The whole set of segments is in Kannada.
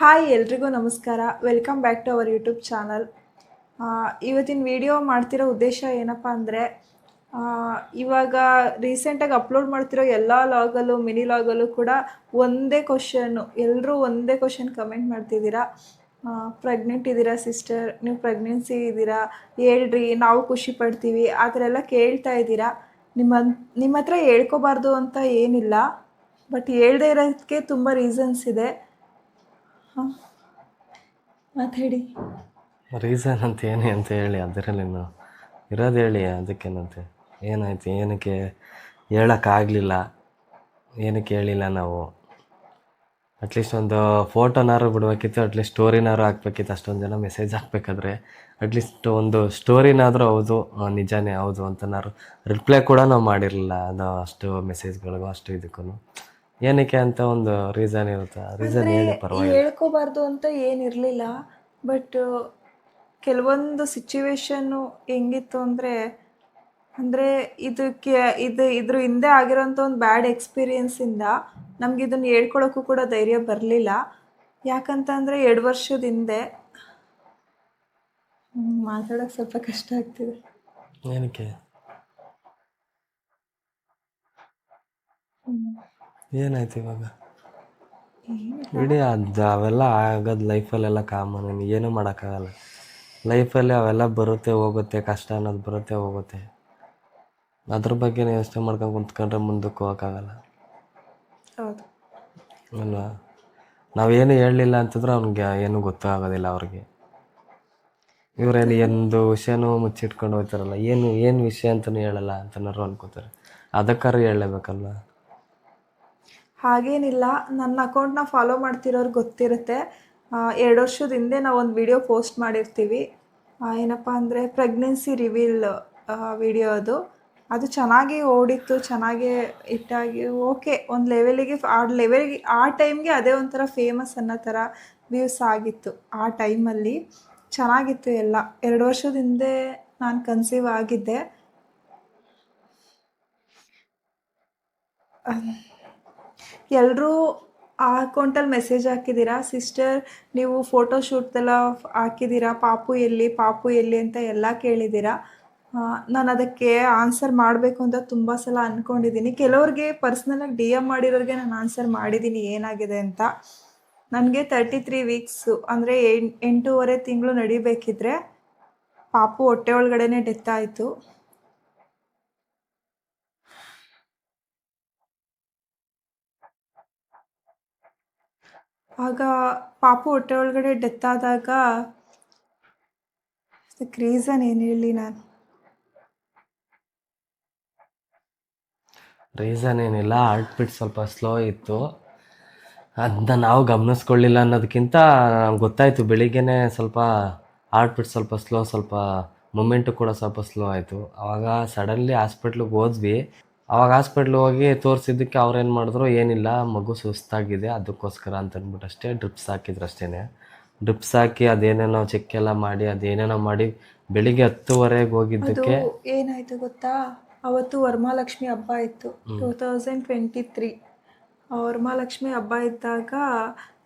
ಹಾಯ್ ಎಲ್ರಿಗೂ ನಮಸ್ಕಾರ. Welcome back to our YouTube channel ಇವತ್ತಿನ ವಿಡಿಯೋ ಮಾಡ್ತಿರೋ ಉದ್ದೇಶ ಏನಪ್ಪ ಅಂದರೆ ಇವಾಗ ರೀಸೆಂಟಾಗಿ ಅಪ್ಲೋಡ್ ಮಾಡ್ತಿರೋ ಎಲ್ಲ ಲಾಗಲ್ಲೂ ಮಿನಿ ಲಾಗಲ್ಲೂ ಕೂಡ ಒಂದೇ ಕ್ವಶನ್ನು ಎಲ್ಲರೂ ಒಂದೇ ಕ್ವಶನ್ ಕಮೆಂಟ್ ಮಾಡ್ತಿದ್ದೀರಾ. ಪ್ರೆಗ್ನೆಂಟ್ ಇದ್ದೀರಾ ಸಿಸ್ಟರ್ ನೀವು ಪ್ರೆಗ್ನೆನ್ಸಿ ಇದ್ದೀರಾ ಹೇಳ್ರಿ, ನಾವು ಖುಷಿ ಪಡ್ತೀವಿ. ಆ ಥರ ಎಲ್ಲ ಕೇಳ್ತಾ ಇದ್ದೀರಾ ನಿಮ್ಮ ನಿಮ್ಮ ಹತ್ರ ಹೇಳ್ಕೋಬಾರ್ದು ಅಂತ ಏನಿಲ್ಲ. ಬಟ್ ಹೇಳ್ದೇ ಇರೋದಕ್ಕೆ ತುಂಬ ರೀಸನ್ಸ್ ಇದೆ. ಮಾತಾಡಿ ರೀಸನ್ ಅಂತ ಏನೇ ಅಂತ ಹೇಳಿ, ಅದರಲ್ಲಿ ಇರೋದು ಹೇಳಿ ಅದಕ್ಕೇನಂತೆ ಏನಾಯ್ತು, ಏನಕ್ಕೆ ಹೇಳೋಕ್ಕಾಗಲಿಲ್ಲ ಏನಕ್ಕೆ ಹೇಳಿಲ್ಲ ನಾವು. ಅಟ್ಲೀಸ್ಟ್ ಒಂದು ಫೋಟೋನಾರು ಬಿಡ್ಬೇಕಿತ್ತು ಅಟ್ಲೀಸ್ಟ್ ಸ್ಟೋರಿನಾರು ಹಾಕ್ಬೇಕಿತ್ತು, ಅಷ್ಟೊಂದು ಜನ ಮೆಸೇಜ್ ಹಾಕ್ಬೇಕಾದ್ರೆ. ಅಟ್ಲೀಸ್ಟ್ ಒಂದು ಸ್ಟೋರಿನಾದರೂ ಹೌದು ನಿಜಾನೇ ಹೌದು ಅಂತನಾರು ರಿಪ್ಲೈ ಕೂಡ ನಾವು ಮಾಡಿರಲಿಲ್ಲ, ಅದು ಅಷ್ಟು ಮೆಸೇಜ್ಗಳಿಗೂ ಅಷ್ಟು ಇದಕ್ಕೂ ಏನಕ್ಕೆ ಅಂತ ಒಂದು ರೀಸನ್ ಇರುತ್ತೆ. ರೀಸನ್ ಪರವಾಗಿಲ್ಲ. ಹೇಳ್ಕೋಬಾರ್ದು ಅಂತ ಏನಿರಲಿಲ್ಲ ಬಟ್ ಕೆಲವೊಂದು ಸಿಚುವೇಶನ್ನು ಹೆಂಗಿತ್ತು ಅಂದರೆ ಅಂದರೆ ಇದಕ್ಕೆ ಇದು ಇದ್ರ ಹಿಂದೆ ಆಗಿರೋಂಥ ಒಂದು ಬ್ಯಾಡ್ ಎಕ್ಸ್ಪೀರಿಯೆನ್ಸಿಂದ ನಮ್ಗೆ ಇದನ್ನು ಹೇಳ್ಕೊಳಕ್ಕೂ ಕೂಡ ಧೈರ್ಯ ಬರಲಿಲ್ಲ. ಯಾಕಂತಂದರೆ ಎರಡು ವರ್ಷದ ಹಿಂದೆ ಮಾತಾಡೋಕ್ಕೆ ಸ್ವಲ್ಪ ಕಷ್ಟ ಆಗ್ತಿದೆ. ಏನಕ್ಕೆ? ಏನಾಯ್ತು ಇವಾಗ? ಇಡೀ ಅದು ಅವೆಲ್ಲ ಆಗೋದು ಲೈಫಲ್ಲೆಲ್ಲ ಕಾಮನ್ ಏನೂ ಮಾಡೋಕ್ಕಾಗಲ್ಲ. ಲೈಫಲ್ಲಿ ಅವೆಲ್ಲ ಬರುತ್ತೆ ಹೋಗುತ್ತೆ ಕಷ್ಟ ಅನ್ನೋದು ಬರುತ್ತೆ ಹೋಗುತ್ತೆ. ಅದ್ರ ಬಗ್ಗೆ ಯೋಚನೆ ಮಾಡ್ಕೊಂಡು ಕುಂತ್ಕೊಂಡ್ರೆ ಮುಂದಕ್ಕೆ ಹೋಗೋಕ್ಕಾಗಲ್ಲ. ಹೌದು. ಅಲ್ವಾ? ನಾವೇನು ಹೇಳಲಿಲ್ಲ ಅಂತಂದ್ರೆ ಅವ್ನಿಗೆ ಏನೂ ಗೊತ್ತಾಗೋದಿಲ್ಲ ಅವ್ರಿಗೆ. ಇವರೇನು ಎಂದು ವಿಷಯನೂ ಮುಚ್ಚಿಟ್ಕೊಂಡು ಹೋಗ್ತಾರಲ್ಲ ಏನು ಏನು ವಿಷಯ ಅಂತಲೂ ಹೇಳಲ್ಲ ಅಂತನಾರು ಅನ್ಕೋತಾರೆ. ಅದಕ್ಕಾರು ಹೇಳಲೇಬೇಕಲ್ವ? ಹಾಗೇನಿಲ್ಲ, ನನ್ನ ಅಕೌಂಟ್ನ ಫಾಲೋ ಮಾಡ್ತಿರೋರು ಗೊತ್ತಿರುತ್ತೆ. ಎರಡು ವರ್ಷದ ಹಿಂದೆ ನಾವು ಒಂದು ವಿಡಿಯೋ ಪೋಸ್ಟ್ ಮಾಡಿರ್ತೀವಿ. ಏನಪ್ಪ ಅಂದರೆ ಪ್ರೆಗ್ನೆನ್ಸಿ ರಿವೀಲ್ ವಿಡಿಯೋ ಅದು. ಅದು ಚೆನ್ನಾಗಿ ಓಡಿತ್ತು, ಚೆನ್ನಾಗಿ ಇಟ್ಟಾಗಿ ಓಕೆ ಒಂದು ಲೆವೆಲಿಗೆ ಆ ಲೆವೆಲ್ಗೆ ಆ ಟೈಮ್ಗೆ ಅದೇ ಒಂಥರ ಫೇಮಸ್ ಅನ್ನೋ ಥರ ವ್ಯೂಸ್ ಆಗಿತ್ತು ಆ ಟೈಮಲ್ಲಿ ಚೆನ್ನಾಗಿತ್ತು ಎಲ್ಲ. ಎರಡು ವರ್ಷದ ಹಿಂದೆ ನಾನು ಕನ್ಸೀವ್ ಆಗಿದ್ದೆ. ಎಲ್ಲರೂ ಆ ಅಕೌಂಟಲ್ಲಿ ಮೆಸೇಜ್ ಹಾಕಿದ್ದೀರಾ? ಸಿಸ್ಟರ್ ನೀವು ಫೋಟೋ ಶೂಟ್ದೆಲ್ಲ ಹಾಕಿದ್ದೀರಾ? ಪಾಪು ಎಲ್ಲಿ ಪಾಪು ಎಲ್ಲಿ ಅಂತ ಎಲ್ಲ ಕೇಳಿದ್ದೀರಾ? ನಾನು ಅದಕ್ಕೆ ಆನ್ಸರ್ ಮಾಡಬೇಕು ಅಂತ ತುಂಬ ಸಲ ಅಂದ್ಕೊಂಡಿದ್ದೀನಿ ಕೆಲವ್ರಿಗೆ ಪರ್ಸ್ನಲಾಗಿ ಡಿ ಎಂ ಮಾಡಿರೋರಿಗೆ ನಾನು ಆನ್ಸರ್ ಮಾಡಿದ್ದೀನಿ ಏನಾಗಿದೆ ಅಂತ. ನನಗೆ ತರ್ಟಿ ತ್ರೀ ವೀಕ್ಸು ಅಂದರೆ ಎಂಟೂವರೆ ತಿಂಗಳು ನಡಿಬೇಕಿದ್ರೆ ಪಾಪು ಹೊಟ್ಟೆ ಒಳಗಡೆನೇ ಡೆತ್ ಆಯಿತು. ಆಗ ಪಾಪು ಹೊಟ್ಟೆ ಒಳಗಡೆ ಡೆತ್ ಆದಾಗ ರೀಸನ್ ಏನು ಹೇಳಿ ನಾನು? ರೀಸನ್ ಏನಿಲ್ಲ ಹಾರ್ಟ್ ಬೀಟ್ ಸ್ವಲ್ಪ ಸ್ಲೋ ಇತ್ತು. ಅದನ್ನ ನಾವು ಗಮನಿಸ್ಕೊಳ್ಳಿಲ್ಲ ಅನ್ನೋದಕ್ಕಿಂತ ನಮ್ಗೆ ಗೊತ್ತಾಯಿತು, ಬೆಳಿಗ್ಗೆನೆ ಸ್ವಲ್ಪ ಹಾರ್ಟ್ ಬೀಟ್ ಸ್ವಲ್ಪ ಸ್ಲೋ ಸ್ವಲ್ಪ ಮೂಮೆಂಟು ಕೂಡ ಸ್ವಲ್ಪ ಸ್ಲೋ ಆಯಿತು. ಆವಾಗ ಸಡನ್ಲಿ ಹಾಸ್ಪಿಟ್ಲಿಗೆ ಹೋದ್ವಿ. ಆವಾಗ ಹಾಸ್ಪಿಟ್ಲ್ ಹೋಗಿ ತೋರಿಸಿದ್ದಕ್ಕೆ ಅವ್ರೇನು ಮಾಡಿದ್ರು ಏನಿಲ್ಲ ಮಗು ಸುಸ್ತಾಗಿದೆ ಅದಕ್ಕೋಸ್ಕರ ಅಂತ ಅಂದ್ಬಿಟ್ಟು ಅಷ್ಟೇ ಡ್ರಿಪ್ಸ್ ಹಾಕಿದ್ರು ಅಷ್ಟೇ ಡ್ರಿಪ್ಸ್ ಹಾಕಿ ಅದೇನೇನೋ ಚೆಕ್ ಎಲ್ಲ ಮಾಡಿ ಅದೇನೇನೋ ಮಾಡಿ ಬೆಳಿಗ್ಗೆ ಹತ್ತುವರೆಗೆ ಹೋಗಿದ್ದಕ್ಕೆ ಏನಾಯಿತು ಗೊತ್ತಾ? ಅವತ್ತು ವರಮಹಾಲಕ್ಷ್ಮಿ ಹಬ್ಬ ಇತ್ತು. Two thousand twenty three Varamahalakshmi ಹಬ್ಬ ಇದ್ದಾಗ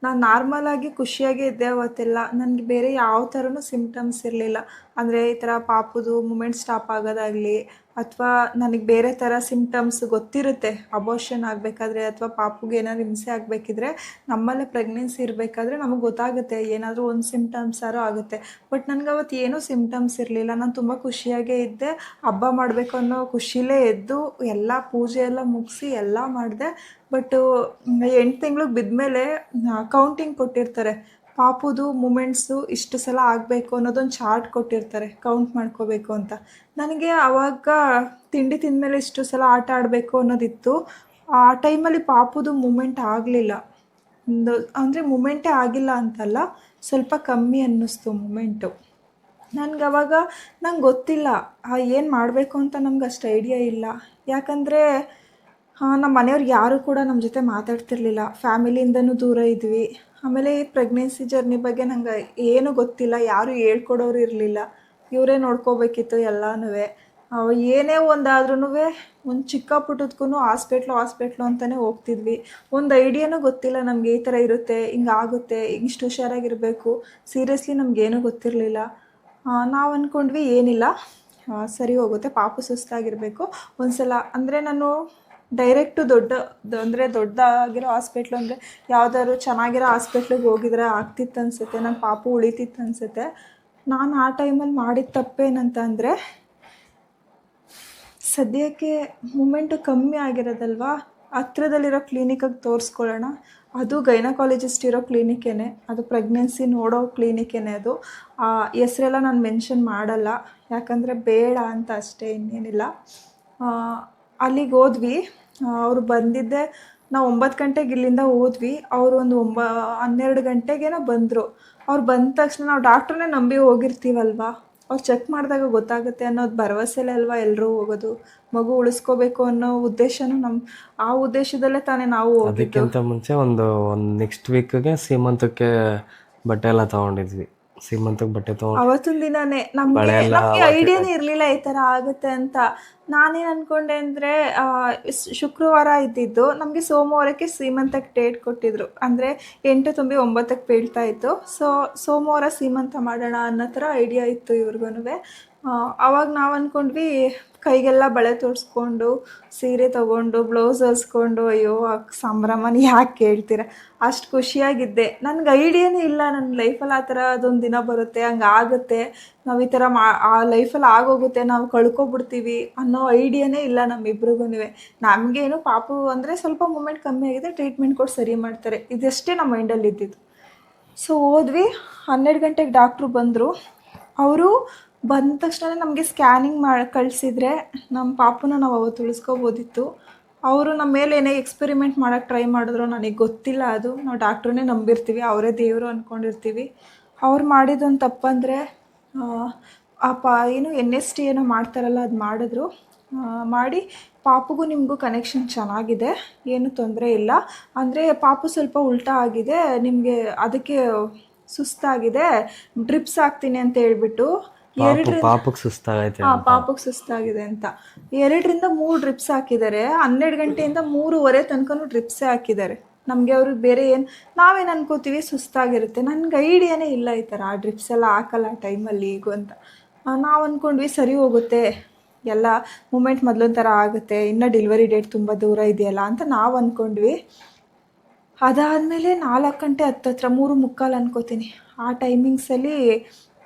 ನಾನು ನಾರ್ಮಲಾಗಿ ಖುಷಿಯಾಗೇ ಇದ್ದೆ ಅವತ್ತೆಲ್ಲ. ನನಗೆ ಬೇರೆ ಯಾವ ಥರನೂ ಸಿಂಪ್ಟಮ್ಸ್ ಇರಲಿಲ್ಲ. ಅಂದರೆ ಈ ಥರ ಪಾಪದು ಮೂಮೆಂಟ್ ಸ್ಟಾಪ್ ಆಗೋದಾಗಲಿ ಅಥವಾ ನನಗೆ ಬೇರೆ ಥರ ಸಿಮ್ಟಮ್ಸ್ ಗೊತ್ತಿರುತ್ತೆ. ಅಬೋಷನ್ ಆಗಬೇಕಾದ್ರೆ ಅಥವಾ ಪಾಪುಗೆ ಏನಾದ್ರು ಹಿಂಸೆ ಆಗಬೇಕಿದ್ರೆ ನಮ್ಮಲ್ಲೇ ಪ್ರೆಗ್ನೆನ್ಸಿ ಇರಬೇಕಾದ್ರೆ ನಮಗೆ ಗೊತ್ತಾಗುತ್ತೆ. ಏನಾದರೂ ಒಂದು ಸಿಮ್ಟಮ್ಸಾರು ಆಗುತ್ತೆ. ಬಟ್ ನನಗೆ ಅವತ್ತು ಏನೂ ಸಿಮ್ಟಮ್ಸ್ ಇರಲಿಲ್ಲ. ನಾನು ತುಂಬ ಖುಷಿಯಾಗೇ ಇದ್ದೆ. ಹಬ್ಬ ಮಾಡಬೇಕು ಅನ್ನೋ ಖುಷಿಲೇ ಎದ್ದು ಎಲ್ಲ ಪೂಜೆ ಎಲ್ಲ ಮುಗಿಸಿ ಎಲ್ಲ ಮಾಡಿದೆ. ಬಟ್ಟು ಎಂಟು ತಿಂಗ್ಳಿಗೆ ಬಿದ್ಮೇಲೆ ಕೌಂಟಿಂಗ್ ಕೊಟ್ಟಿರ್ತಾರೆ. ಪಾಪುದು ಮೂಮೆಂಟ್ಸು ಇಷ್ಟು ಸಲ ಆಗಬೇಕು ಅನ್ನೋದೊಂದು ಚಾರ್ಟ್ ಕೊಟ್ಟಿರ್ತಾರೆ. ಕೌಂಟ್ ಮಾಡ್ಕೋಬೇಕು ಅಂತ. ನನಗೆ ಆವಾಗ ತಿಂಡಿ ತಿಂದಮೇಲೆ ಇಷ್ಟು ಸಲ ಆಟ ಆಡಬೇಕು ಅನ್ನೋದಿತ್ತು. ಆ ಟೈಮಲ್ಲಿ ಪಾಪುದು ಮೂಮೆಂಟ್ ಆಗಲಿಲ್ಲ. ಅಂದರೆ ಮೂಮೆಂಟೇ ಆಗಿಲ್ಲ ಅಂತಲ್ಲ, ಸ್ವಲ್ಪ ಕಮ್ಮಿ ಅನ್ನಿಸ್ತು ಮೂಮೆಂಟು. ನನಗೆ ಅವಾಗ ನಂಗೆ ಗೊತ್ತಿಲ್ಲ ಏನು ಮಾಡಬೇಕು ಅಂತ ನಮ್ಗೆ ಅಷ್ಟು ಐಡಿಯಾ ಇಲ್ಲ. ಯಾಕಂದರೆ ನಮ್ಮ ಮನೆಯವ್ರು ಯಾರೂ ಕೂಡ ನಮ್ಮ ಜೊತೆ ಮಾತಾಡ್ತಿರ್ಲಿಲ್ಲ. ಫ್ಯಾಮಿಲಿಯಿಂದನೂ ದೂರ ಇದ್ವಿ. ಆಮೇಲೆ ಈ ಪ್ರೆಗ್ನೆನ್ಸಿ ಜರ್ನಿ ಬಗ್ಗೆ ನಂಗೆ ಏನೂ ಗೊತ್ತಿಲ್ಲ. ಯಾರೂ ಹೇಳ್ಕೊಡೋರು ಇರಲಿಲ್ಲ. ಇವರೇ ನೋಡ್ಕೋಬೇಕಿತ್ತು ಎಲ್ಲನೂ ಏನೇ ಒಂದಾದ್ರೂ ಒಂದು ಚಿಕ್ಕ ಪುಟ್ಟದಕ್ಕೂ ಹಾಸ್ಪಿಟ್ಲು ಹಾಸ್ಪಿಟ್ಲು ಅಂತಲೇ ಹೋಗ್ತಿದ್ವಿ. ಒಂದು ಐಡಿಯಾನೂ ಗೊತ್ತಿಲ್ಲ ನಮಗೆ ಈ ಥರ ಇರುತ್ತೆ, ಹಿಂಗೆ ಆಗುತ್ತೆ, ಇಷ್ಟು ಹುಷಾರಾಗಿರಬೇಕು. ಸೀರಿಯಸ್ಲಿ ನಮಗೇನೂ ಗೊತ್ತಿರಲಿಲ್ಲ. ನಾವು ಅಂದ್ಕೊಂಡ್ವಿ ಏನಿಲ್ಲ. ಸರಿ ಹೋಗುತ್ತೆ, ಪಾಪು ಸುಸ್ತಾಗಿರಬೇಕು. ಒಂದು ಸಲ ಅಂದರೆ ನಾನು ಡೈರೆಕ್ಟು ದೊಡ್ಡ ಅಂದರೆ ದೊಡ್ಡದಾಗಿರೋ ಹಾಸ್ಪಿಟ್ಲು ಅಂದರೆ ಯಾವ್ದಾದ್ರು ಚೆನ್ನಾಗಿರೋ ಹಾಸ್ಪಿಟ್ಲಿಗೆ ಹೋಗಿದ್ರೆ ಆಗ್ತಿತ್ತು ಅನಿಸುತ್ತೆ ನನ್ನ ಪಾಪು ಉಳಿತಿತ್ತು ಅನಿಸುತ್ತೆ. ನಾನು ಆ ಟೈಮಲ್ಲಿ ಮಾಡಿದ ತಪ್ಪೇನಂತಂದರೆ ಸದ್ಯಕ್ಕೆ ಮೂಮೆಂಟು ಕಮ್ಮಿ ಆಗಿರೋದಲ್ವಾ? ಹತ್ರದಲ್ಲಿರೋ ಕ್ಲಿನಿಕಾಗಿ ತೋರಿಸ್ಕೊಳ್ಳೋಣ. ಅದು ಗೈನಕಾಲಜಿಸ್ಟ್ ಇರೋ ಕ್ಲಿನಿಕ್ಕೇನೆ ಅದು ಪ್ರೆಗ್ನೆನ್ಸಿ ನೋಡೋ ಕ್ಲಿನಿಕೇನೆ ಅದು. ಆ ಹೆಸರೆಲ್ಲ ನಾನು ಮೆನ್ಷನ್ ಮಾಡಲ್ಲ, ಯಾಕಂದರೆ ಬೇಡ ಅಂತ ಅಷ್ಟೇ ಇನ್ನೇನಿಲ್ಲ. ಅಲ್ಲಿಗೆ ಹೋದ್ವಿ. ಅವರು ಬಂದಿದ್ದೆ, ನಾವು ಒಂಬತ್ತು ಗಂಟೆಗೆ ಇಲ್ಲಿಂದ ಹೋದ್ವಿ. ಅವರು ಒಂದು ಒಂಬ, ಹನ್ನೆರಡು ಗಂಟೆಗೇನೋ ಬಂದರು. ಅವ್ರು ಬಂದ ತಕ್ಷಣ ನಾವು ಡಾಕ್ಟ್ರನ್ನೇ ನಂಬಿ ಹೋಗಿರ್ತೀವಲ್ವಾ? ಅವ್ರು ಚೆಕ್ ಮಾಡಿದಾಗ ಗೊತ್ತಾಗುತ್ತೆ ಅನ್ನೋದು ಭರವಸೆಲೇ ಅಲ್ವಾ ಎಲ್ಲರೂ ಹೋಗೋದು? ಮಗು ಉಳಿಸ್ಕೋಬೇಕು ಅನ್ನೋ ಉದ್ದೇಶನೂ ನಮ್ಮ ಆ ಉದ್ದೇಶದಲ್ಲೇ ತಾನೇ ನಾವು ಅದಕ್ಕಿಂತ ಮುಂಚೆ ಒಂದು ಒಂದು ನೆಕ್ಸ್ಟ್ ವೀಕ್ಗೆ ಸೀಮಂತಕ್ಕೆ ಬಟ್ಟೆ ಎಲ್ಲ ತೊಗೊಂಡಿದ್ವಿ. ಸೀಮಂತಕ್ಕೆ ಬಟ್ಟೆ ತಗೊಂಡು ಅವತ್ತಿನ ದಿನನೇ. ನಮ್ಗೆ ನಮ್ಗೆ ಐಡಿಯಾನೇ ಇರಲಿಲ್ಲ ಈ ಥರ ಆಗುತ್ತೆ ಅಂತ. ನಾನೇನು ಅನ್ಕೊಂಡೆ ಅಂದರೆ ಶುಕ್ರವಾರ ಇದ್ದಿದ್ದು ನಮಗೆ ಸೋಮವಾರಕ್ಕೆ ಸೀಮಂತಕ್ಕೆ ಡೇಟ್ ಕೊಟ್ಟಿದ್ರು. ಅಂದರೆ ಎಂಟು ತುಂಬಿ ಒಂಬತ್ತಕ್ಕೆ ಬೀಳ್ತಾ ಇತ್ತು. ಸೊ ಸೋಮವಾರ ಸೀಮಂತ ಮಾಡೋಣ ಅನ್ನೋ ಥರ ಐಡಿಯಾ ಇತ್ತು ಇವ್ರಿಗೂ ಅವಾಗ ನಾವು ಅಂದ್ಕೊಂಡ್ವಿ ಕೈಗೆಲ್ಲ ಬಳೆ ತೋರಿಸ್ಕೊಂಡು ಸೀರೆ ತೊಗೊಂಡು, ಬ್ಲೌಸ್ ಹೊಲ್ಸ್ಕೊಂಡು ಅಯ್ಯೋ, ಆ ಸಂಭ್ರಮನ ಯಾಕೆ ಕೇಳ್ತೀರ? ಅಷ್ಟು ಖುಷಿಯಾಗಿದ್ದೆ. ನನಗೆ ಐಡಿಯಾನೇ ಇಲ್ಲ ನನ್ನ ಲೈಫಲ್ಲಿ ಆ ಥರ ಅದೊಂದು ದಿನ ಬರುತ್ತೆ, ಹಂಗೆ ಆಗುತ್ತೆ. ನಾವು ಈ ಥರ ಮಾ, ಆ ಲೈಫಲ್ಲಿ ಆಗೋಗುತ್ತೆ, ನಾವು ಕಳ್ಕೊಬಿಡ್ತೀವಿ ಅನ್ನೋ ಐಡಿಯಾನೇ ಇಲ್ಲ ನಮ್ಮಿಬ್ರಿಗೂ ನಮಗೇನು ಪಾಪು ಅಂದರೆ ಸ್ವಲ್ಪ ಮೂಮೆಂಟ್ ಕಮ್ಮಿ ಆಗಿದೆ, ಟ್ರೀಟ್ಮೆಂಟ್ ಕೊಟ್ಟು ಸರಿ ಮಾಡ್ತಾರೆ. ಇದಷ್ಟೇ ನಮ್ಮ ಮೈಂಡಲ್ಲಿ ಇದ್ದಿದ್ದು ಸೊ, ಹೋದ್ವಿ. ಹನ್ನೆರಡು ಗಂಟೆಗೆ ಡಾಕ್ಟ್ರು ಬಂದರು. ಅವರು ಬಂದ ತಕ್ಷಣ ನಮಗೆ ಸ್ಕ್ಯಾನಿಂಗ್ ಮಾಡಿ, ಕಳಿಸಿದ್ರೆ ನಮ್ಮ ಪಾಪನ ನಾವು ಅವತ್ತು ಉಳಿಸ್ಕೋಬೋದಿತ್ತು. ಅವರು ನಮ್ಮ ಮೇಲೆ ಏನೇ ಎಕ್ಸ್ಪೆರಿಮೆಂಟ್ ಮಾಡೋಕ್ಕೆ ಟ್ರೈ ಮಾಡಿದ್ರು ನನಗೆ ಗೊತ್ತಿಲ್ಲ ಅದು. ನಾವು ಡಾಕ್ಟ್ರನ್ನೇ ನಂಬಿರ್ತೀವಿ, ಅವರೇ ದೇವರು ಅಂದ್ಕೊಂಡಿರ್ತೀವಿ ಅವ್ರು ಮಾಡಿದೊಂದು ತಪ್ಪಂದರೆ, ಆ ಏನು ಎನ್ ಎಸ್ ಟಿ ಏನೋ ಮಾಡ್ತಾರಲ್ಲ ಅದು ಮಾಡಿದ್ರು. ಮಾಡಿ ಪಾಪುಗೂ ನಿಮಗೂ ಕನೆಕ್ಷನ್ ಚೆನ್ನಾಗಿದೆ, ಏನು ತೊಂದರೆ ಇಲ್ಲ. ಅಂದರೆ ಪಾಪು ಸ್ವಲ್ಪ ಉಲ್ಟಾ ಆಗಿದೆ, ನಿಮಗೆ ಅದಕ್ಕೆ ಸುಸ್ತಾಗಿದೆ ಡ್ರಿಪ್ಸ್ ಹಾಕ್ತೀನಿ ಅಂತ ಹೇಳ್ಬಿಟ್ಟು ಪಾಪು ಎರಡರಿಂದ ಪಾಪಕ್ಕೆ ಸುಸ್ತಾಗೈತೆ ಹಾಂ ಪಾಪಕ್ಕೆ ಸುಸ್ತಾಗಿದೆ ಅಂತ. ಎರಡರಿಂದ ಮೂರು ಡ್ರಿಪ್ಸ್ ಹಾಕಿದ್ದಾರೆ. ಹನ್ನೆರಡು ಗಂಟೆಯಿಂದ ಮೂರುವರೆ ತನಕನೂ ಡ್ರಿಪ್ಸೇ ಹಾಕಿದ್ದಾರೆ. ನಮಗೆ ಅವ್ರಿಗೆ ಬೇರೆ ಏನು ನಾವೇನು ಅನ್ಕೋತೀವಿ ಸುಸ್ತಾಗಿರುತ್ತೆ. ನನಗೆ ಐಡಿಯಾನೇ ಇಲ್ಲ ಈ ಥರ ಆ ಡ್ರಿಪ್ಸ್ ಎಲ್ಲ ಹಾಕಲ್ಲ ಆ ಟೈಮಲ್ಲಿ ಈಗ ಅಂತ. ನಾವು ಅಂದ್ಕೊಂಡ್ವಿ ಸರಿ ಹೋಗುತ್ತೆ. ಎಲ್ಲ ಮೂಮೆಂಟ್ ಮೊದಲೊಂದು ಥರ ಆಗುತ್ತೆ. ಇನ್ನ ಡೆಲಿವರಿ ಡೇಟ್ ತುಂಬ ದೂರ ಇದೆಯಲ್ಲ ಅಂತ ನಾವು ಅಂದ್ಕೊಂಡ್ವಿ ಅದಾದಮೇಲೆ ನಾಲ್ಕು ಗಂಟೆ ಹತ್ತತ್ರ ಮೂರು ಮುಕ್ಕಾಲು ಅನ್ಕೋತೀನಿ. ಆ ಟೈಮಿಂಗ್ಸಲ್ಲಿ